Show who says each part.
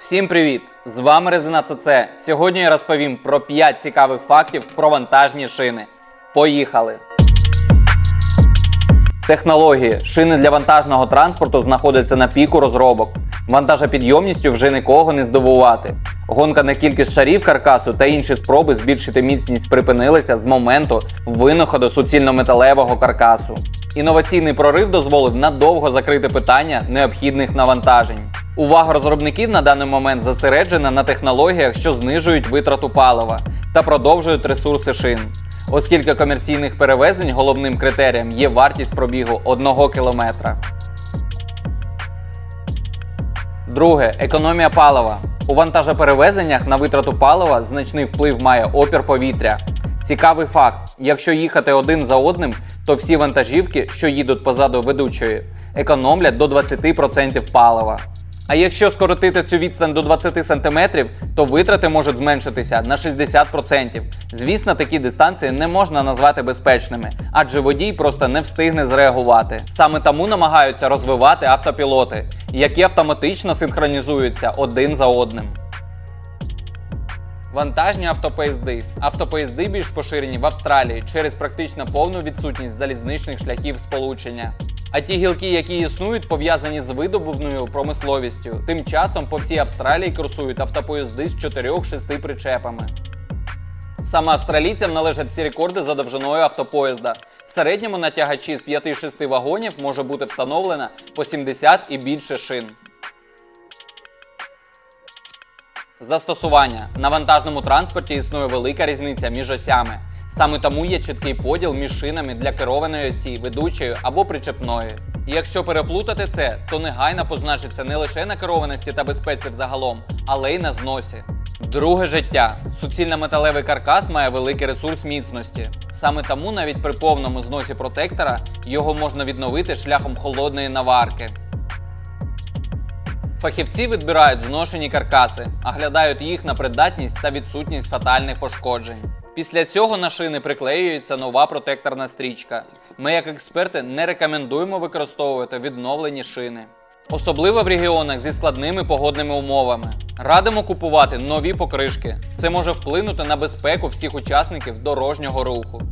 Speaker 1: Всім привіт! З вами Резина ЦЦ. Сьогодні я розповім про 5 цікавих фактів про вантажні шини. Поїхали! Технології шини для вантажного транспорту знаходяться на піку розробок. Вантажопідйомністю вже нікого не здивувати. Гонка на кількість шарів каркасу та інші спроби збільшити міцність припинилися з моменту винаходу суцільнометалевого каркасу. Інноваційний прорив дозволив надовго закрити питання необхідних навантажень. Увага розробників на даний момент зосереджена на технологіях, що знижують витрату палива та продовжують ресурси шин. Оскільки комерційних перевезень головним критерієм є вартість пробігу 1 кілометра. Друге економія палива. У вантажоперевезеннях на витрату палива значний вплив має опір повітря. Цікавий факт: якщо їхати один за одним, то всі вантажівки, що їдуть позаду ведучої, економлять до 20% палива. А якщо скоротити цю відстань до 20 см, то витрати можуть зменшитися на 60%. Звісно, такі дистанції не можна назвати безпечними, адже водій просто не встигне зреагувати. Саме тому намагаються розвивати автопілоти, які автоматично синхронізуються один за одним. Вантажні автопоїзди. Автопоїзди більш поширені в Австралії через практично повну відсутність залізничних шляхів сполучення. А ті гілки, які існують, пов'язані з видобувною промисловістю. Тим часом по всій Австралії курсують автопоїзди з 4-6 причепами. Саме австралійцям належать ці рекорди за довжиною автопоїзда. В середньому на тягачі з 5-6 вагонів може бути встановлено по 70 і більше шин. Застосування на вантажному транспорті існує велика різниця між осями. Саме тому є чіткий поділ між шинами для керованої осі, ведучої або причепної. І якщо переплутати це, то негайно позначиться не лише на керованості та безпеці взагалом, але й на зносі. Друге життя. Суцільно-металевий каркас має великий ресурс міцності. Саме тому навіть при повному зносі протектора його можна відновити шляхом холодної наварки. Фахівці відбирають зношені каркаси, оглядають їх на придатність та відсутність фатальних пошкоджень. Після цього на шини приклеюється нова протекторна стрічка. Ми, як експерти, не рекомендуємо використовувати відновлені шини. Особливо в регіонах зі складними погодними умовами. Радимо купувати нові покришки. Це може вплинути на безпеку всіх учасників дорожнього руху.